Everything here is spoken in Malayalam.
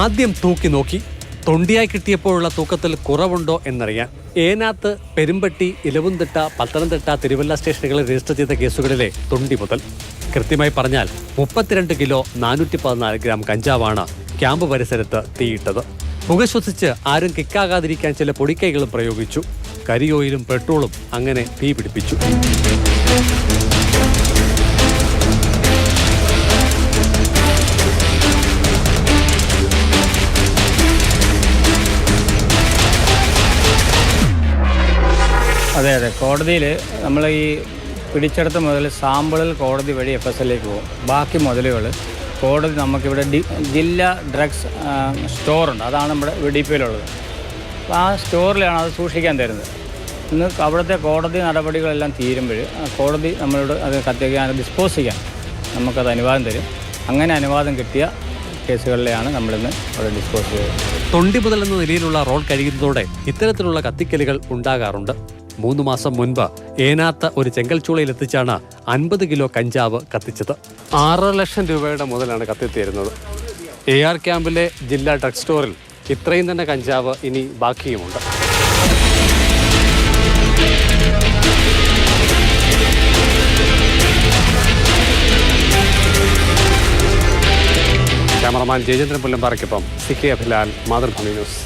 ആദ്യം തൂക്കി നോക്കി. തൊണ്ടിയായി കിട്ടിയപ്പോഴുള്ള തൂക്കത്തിൽ കുറവുണ്ടോ എന്നറിയാൻ. ഏനാത്ത് പെരുമ്പട്ടി ഇലവുംതിട്ട പത്തനംതിട്ട തിരുവല്ല സ്റ്റേഷനുകളിൽ രജിസ്റ്റർ ചെയ്ത കേസുകളിലെ തൊണ്ടി മുതൽ. കൃത്യമായി പറഞ്ഞാൽ മുപ്പത്തിരണ്ട് കിലോ നാനൂറ്റി പതിനാല് ഗ്രാം കഞ്ചാവാണ് ക്യാമ്പ് പരിസരത്ത് തീയിട്ടത്. പുക ശ്വസിച്ച് ആരും കിക്കാകാതിരിക്കാൻ ചില പൊടിക്കൈകളും പ്രയോഗിച്ചു. കരിയോയിലും പെട്രോളും അങ്ങനെ തീ പിടിപ്പിച്ചു അതെ അതെ. കോടതിയിൽ നമ്മൾ ഈ പിടിച്ചെടുത്ത മുതൽ സാമ്പിളിൽ കോടതി വഴി എഫ് എസ് എല്ലിലേക്ക് പോകും. ബാക്കി മുതലുകൾ കോടതി നമുക്കിവിടെ ഡി ജില്ലാ ഡ്രഗ്സ് സ്റ്റോറുണ്ട്. അതാണ് നമ്മുടെ ഡി പി യിലുള്ളത്. അപ്പോൾ ആ സ്റ്റോറിലാണ് അത് സൂക്ഷിക്കാൻ തരുന്നത്. ഇന്ന് അവിടുത്തെ കോടതി നടപടികളെല്ലാം തീരുമ്പോൾ കോടതി നമ്മളോട് അത് കത്തിക്കാൻ ഡിസ്പോസ് ചെയ്യാൻ നമുക്കത് അനുവാദം തരും. അങ്ങനെ അനുവാദം കിട്ടിയ കേസുകളിലെയാണ് നമ്മളിന്ന് അവിടെ ഡിസ്പോസ് ചെയ്തത്. തൊണ്ടി മുതൽ എന്ന നിലയിലുള്ള റോൾ കഴിയുന്നതോടെ ഇത്തരത്തിലുള്ള കത്തിക്കലുകൾ ഉണ്ടാകാറുണ്ട്. മൂന്ന് മാസം മുൻപ് ഏനാത്ത ഒരു ചെങ്കൽച്ചൂളയിൽ എത്തിച്ചാണ് അൻപത് കിലോ കഞ്ചാവ് കത്തിച്ചത്. ആറ് ലക്ഷം രൂപയുടെ മുതലാണ് കത്തിത്തീരുന്നത്. എ ആർ ക്യാമ്പിലെ ജില്ലാ ഡ്രഗ് സ്റ്റോറിൽ ഇത്രയും തന്നെ കഞ്ചാവ് ഇനി ബാക്കിയുമുണ്ട്. Cameraman Jayachandran പുല്ലമ്പാറയ്ക്കൊപ്പം C K Abhilal Mathrubhumi news.